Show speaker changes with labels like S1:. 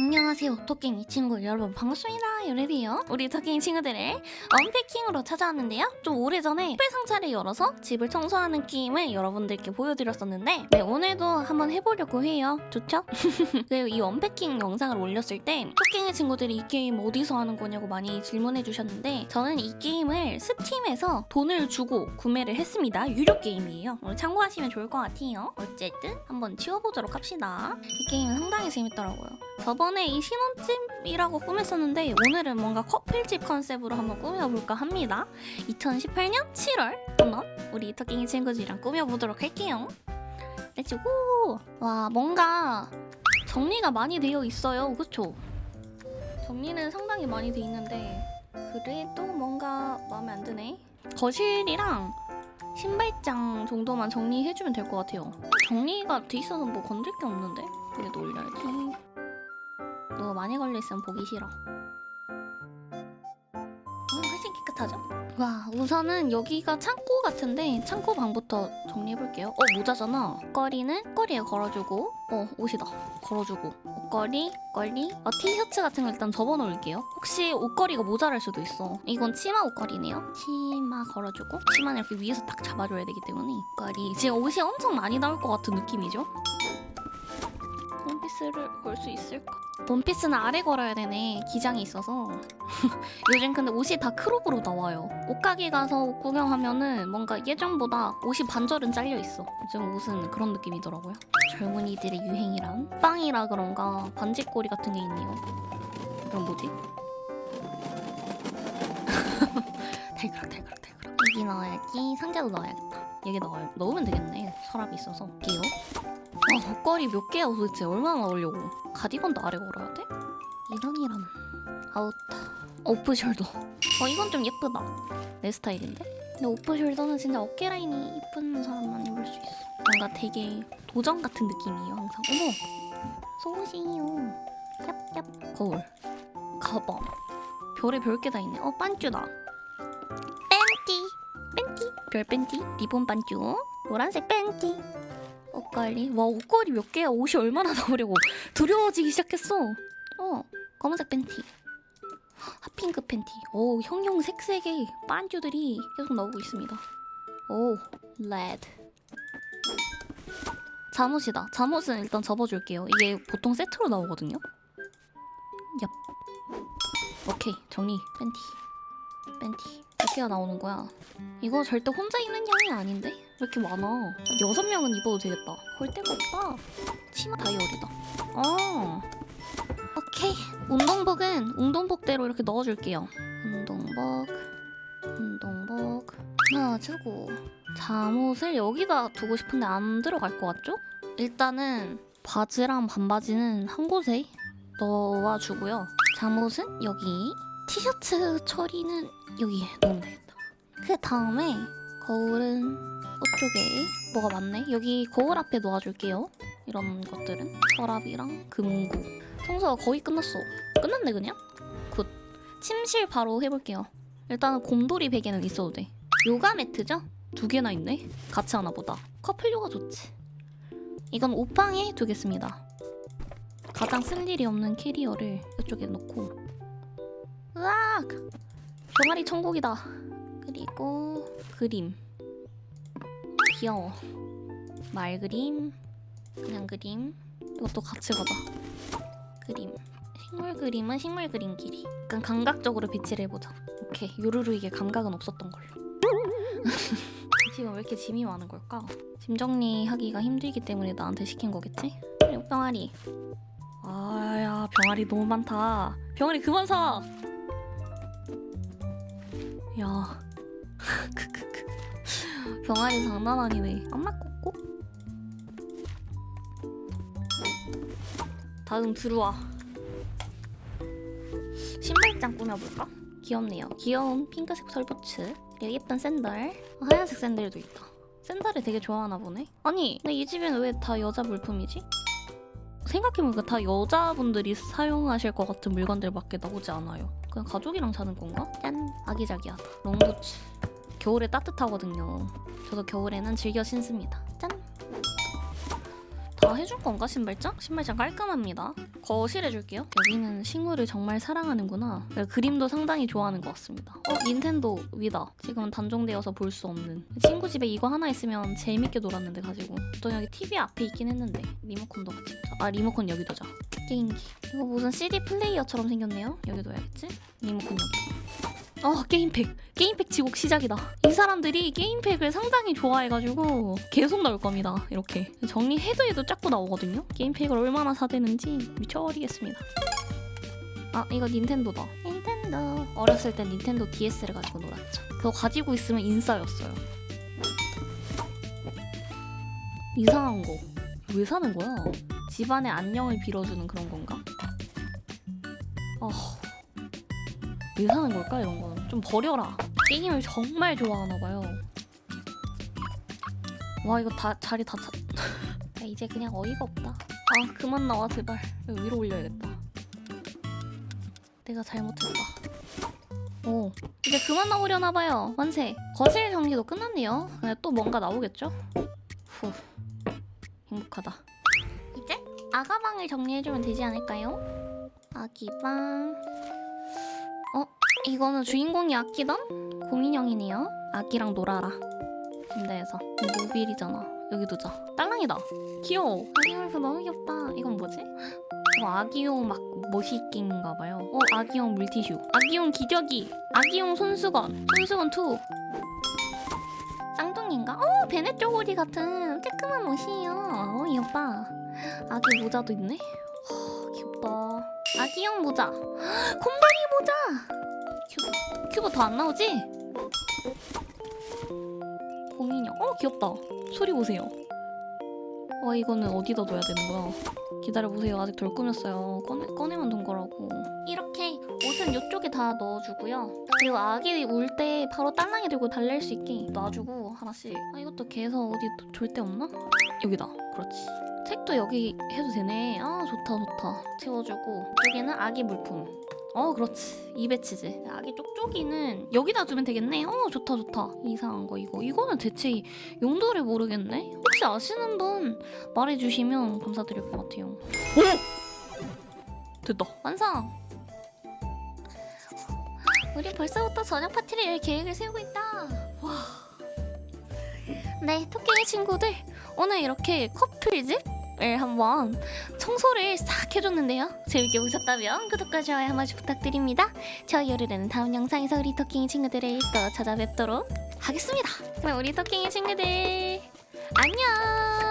S1: 안녕하세요 토끼이 친구 여러분 반갑습니다 요레디요. 우리 토끼이 친구들을 언패킹으로 찾아왔는데요. 좀 오래전에 특별 상자를 열어서 집을 청소하는 게임을 여러분들께 보여드렸었는데 네 오늘도 한번 해보려고 해요. 좋죠? 그리고 이 언패킹 영상을 올렸을 때 토끼이 친구들이 이 게임 어디서 하는 거냐고 많이 질문해 주셨는데 저는 이 게임을 스팀에서 돈을 주고 구매를 했습니다. 유료 게임이에요. 오늘 참고하시면 좋을 것 같아요. 어쨌든 한번 치워보도록 합시다. 이 게임은 상당히 재밌더라고요 저번에 이 신혼집이라고 꾸몄었는데 오늘은 뭔가 커플집 컨셉으로 한번 꾸며볼까 합니다. 2018년 7월 한번 우리 터킹이 친구들이랑 꾸며보도록 할게요. 렛츠고! 와 뭔가 정리가 많이 되어 있어요. 그쵸? 정리는 상당히 많이 돼 있는데 그래도 뭔가 마음에 안 드네. 거실이랑 신발장 정도만 정리해주면 될 것 같아요. 정리가 돼 있어서 뭐 건들 게 없는데 그래도 올려야지. 너무 많이 걸려있으면 보기 싫어. 어, 훨씬 깨끗하죠? 와, 우선은 여기가 창고 같은데 창고 방부터 정리해볼게요. 어, 모자잖아. 옷걸이는 옷걸이에 걸어주고 어, 옷이다. 걸어주고 옷걸이, 옷걸이 어, 티셔츠 같은 거 일단 접어놓을게요. 혹시 옷걸이가 모자랄 수도 있어. 이건 치마 옷걸이네요. 치마 걸어주고 치마는 이렇게 위에서 딱 잡아줘야 되기 때문에 옷걸이 지금 옷이 엄청 많이 나올 것 같은 느낌이죠? 원피스를 걸 수 있을까? 원피스는 아래 걸어야 되네. 기장이 있어서. 요즘 근데 옷이 다 크롭으로 나와요. 옷가게 가서 옷 구경하면은 뭔가 예전보다 옷이 반절은 잘려 있어. 요즘 옷은 그런 느낌이더라고요. 젊은이들의 유행이란 빵이라 그런가 반지꼬리 같은 게 있네요. 이건 뭐지? 달그락 달그락 달그락. 여기 넣어야지. 상자도 넣어야겠다. 여기 넣어 넣으면 되겠네. 서랍이 있어서. 끼요. 아, 옷걸이 몇 개야? 도대체 얼마나 넣으려고? 가디건도 아래 걸어야 돼? 이런이란 아웃다 오프숄더. 어 이건 좀 예쁘다. 내 스타일인데? 근데 오프숄더는 진짜 어깨 라인이 이쁜 사람만 입을 수 있어. 뭔가 되게 도전 같은 느낌이에요 항상. 어머! 소시요. 얍얍. 거울. 가방. 별에 별 게 다 있네. 어 반쭈다. 팬티. 팬티? 별 팬티? 리본 반쭈 노란색 팬티 옷걸이 와 옷걸이 몇 개야? 옷이 얼마나 나오려고. 두려워지기 시작했어. 어 검은색 팬티. 핫핑크 팬티. 오 형형 색색의 반주들이 계속 나오고 있습니다. 오 레드. 잠옷이다. 잠옷은 일단 접어줄게요. 이게 보통 세트로 나오거든요? 얍. 오케이 정리. 팬티. 팬티. 몇 개가 나오는 거야? 이거 절대 혼자 입는 양이 아닌데? 왜 이렇게 많아? 여섯 명은 입어도 되겠다. 걸 데가 없다. 치마 다이어리다. 어. 오케이. 운동복은 운동복대로 이렇게 넣어줄게요. 운동복, 운동복 넣어주고 잠옷을 여기다 두고 싶은데 안 들어갈 것 같죠? 일단은 바지랑 반바지는 한 곳에 넣어주고요. 잠옷은 여기, 티셔츠 처리는 여기에 넣으면 되겠다. 그 다음에 거울은 이쪽에 뭐가 많네? 여기 거울 앞에 놓아줄게요. 이런 것들은 서랍이랑 금고. 청소가 거의 끝났어. 끝났네 그냥? 굿. 침실 바로 해볼게요. 일단은 곰돌이 베개는 있어도 돼. 요가 매트죠? 두 개나 있네. 같이 하나 보다. 커플 요가 좋지. 이건 옷방에 두겠습니다. 가장 쓸 일이 없는 캐리어를 이쪽에 놓고. 으악! 병아리 천국이다. 그리고 그림. 귀여워. 말 그림, 그냥 그림. 이것도 같이 가자. 그림. 식물 그림은 식물 그림끼리. 약간 감각적으로 배치를 해보자. 오케이. 요루루 이게 감각은 없었던 걸로. 지금 왜 이렇게 짐이 많은 걸까? 짐 정리하기가 힘들기 때문에 나한테 시킨 거겠지? 그리고 병아리. 아야 병아리 너무 많다. 병아리 그만 사. 야. 크크크. 병아리 장난 아니네. 엄마 꼬꼬. 다음 들어와. 신발장 꾸며볼까? 귀엽네요. 귀여운 핑크색 털부츠. 그리고 예쁜 샌들. 어, 하얀색 샌들도 있다. 샌들을 되게 좋아하나 보네. 아니, 근데 이 집엔 왜 다 여자 물품이지? 생각해보니까 다 여자분들이 사용하실 것 같은 물건들밖에 나오지 않아요. 그냥 가족이랑 사는 건가? 짠! 아기자기하다. 롱부츠. 겨울에 따뜻하거든요. 저도 겨울에는 즐겨 신습니다. 짠! 다 해줄 건가 신발장? 신발장 깔끔합니다. 거실 해줄게요. 여기는 식물을 정말 사랑하는구나. 그림도 상당히 좋아하는 것 같습니다. 어 닌텐도 위다. 지금은 단종되어서 볼 수 없는. 친구 집에 이거 하나 있으면 재밌게 놀았는데 가지고. 또 여기 TV 앞에 있긴 했는데 리모컨도 같이. 아 리모컨 여기 두자. 게임기. 이거 무슨 CD 플레이어처럼 생겼네요. 여기 둬야겠지? 리모컨 여기. 어 게임팩. 게임팩 지옥 시작이다. 이 사람들이 게임팩을 상당히 좋아해가지고 계속 나올 겁니다 이렇게. 정리해도 해도 자꾸 나오거든요? 게임팩을 얼마나 사대는지 미쳐버리겠습니다. 아 이거 닌텐도다. 닌텐도. 어렸을 땐 닌텐도 DS를 가지고 놀았죠. 그거 가지고 있으면 인싸였어요. 이상한 거. 왜 사는 거야? 집안의 안녕을 빌어주는 그런 건가? 아 왜 사는 걸까 이런 거는 좀 버려라. 게임을 정말 좋아하나 봐요. 와 이거 다 자리 다 차... 야, 이제 그냥 어이가 없다. 아 그만 나와 제발. 여기 위로 올려야겠다. 내가 잘못했다. 오 이제 그만 나오려나 봐요. 만세. 거실 정리도 끝났네요. 근데 또 뭔가 나오겠죠? 후 행복하다. 이제 아가방을 정리해주면 되지 않을까요? 아기방. 어? 이거는 주인공이 아끼던 곰인형이네요. 아기랑 놀아라. 군대에서 모빌이잖아. 여기 두자. 딸랑이다. 귀여워. 아기물프 너무 귀엽다. 이건 뭐지? 이거 아기용 막 머시킹인가 봐요. 어, 아기용 물티슈. 아기용 기저귀. 아기용 손수건. 손수건 2. 쌍둥이인가? 어, 베네 쪼고리 같은 깔끔한 옷이에요. 어, 귀엽다. 아기 모자도 있네. 와, 귀엽다. 아기용 모자. 곰돌이 모자. 큐브 큐브 더 안 나오지? 곰인형. 어 귀엽다. 소리 보세요. 와 이거는 어디다 둬야 되는 거야? 기다려보세요. 아직 덜 꾸몄어요. 꺼내, 꺼내 만 둔 거라고. 이렇게 옷은 이쪽에 다 넣어주고요. 그리고 아기 울 때 바로 딸랑이 들고 달랠 수 있게 놔주고 하나씩. 아 이것도 개서 어디 졸데 없나? 여기다. 그렇지. 책도 여기 해도 되네. 아 좋다 좋다. 채워주고. 이쪽에는 아기 물품 어 그렇지. 이베치즈 아기 쪽쪽이는 여기다 두면 되겠네. 어 좋다 좋다. 이상한 거 이거. 이거는 대체 용도를 모르겠네. 혹시 아시는 분 말해주시면 감사드릴 것 같아요. 오! 됐다. 완성! 우리 벌써부터 저녁 파티를 열 계획을 세우고 있다. 와. 네 토끼의 친구들. 오늘 이렇게 커플집 을 한번 청소를 싹 해줬는데요. 재밌게 보셨다면 구독과 좋아요 한 번씩 부탁드립니다. 저희 요르르는 다음 영상에서 우리 토끼 친구들을 또 찾아뵙도록 하겠습니다. 그럼 우리 토끼 친구들 안녕.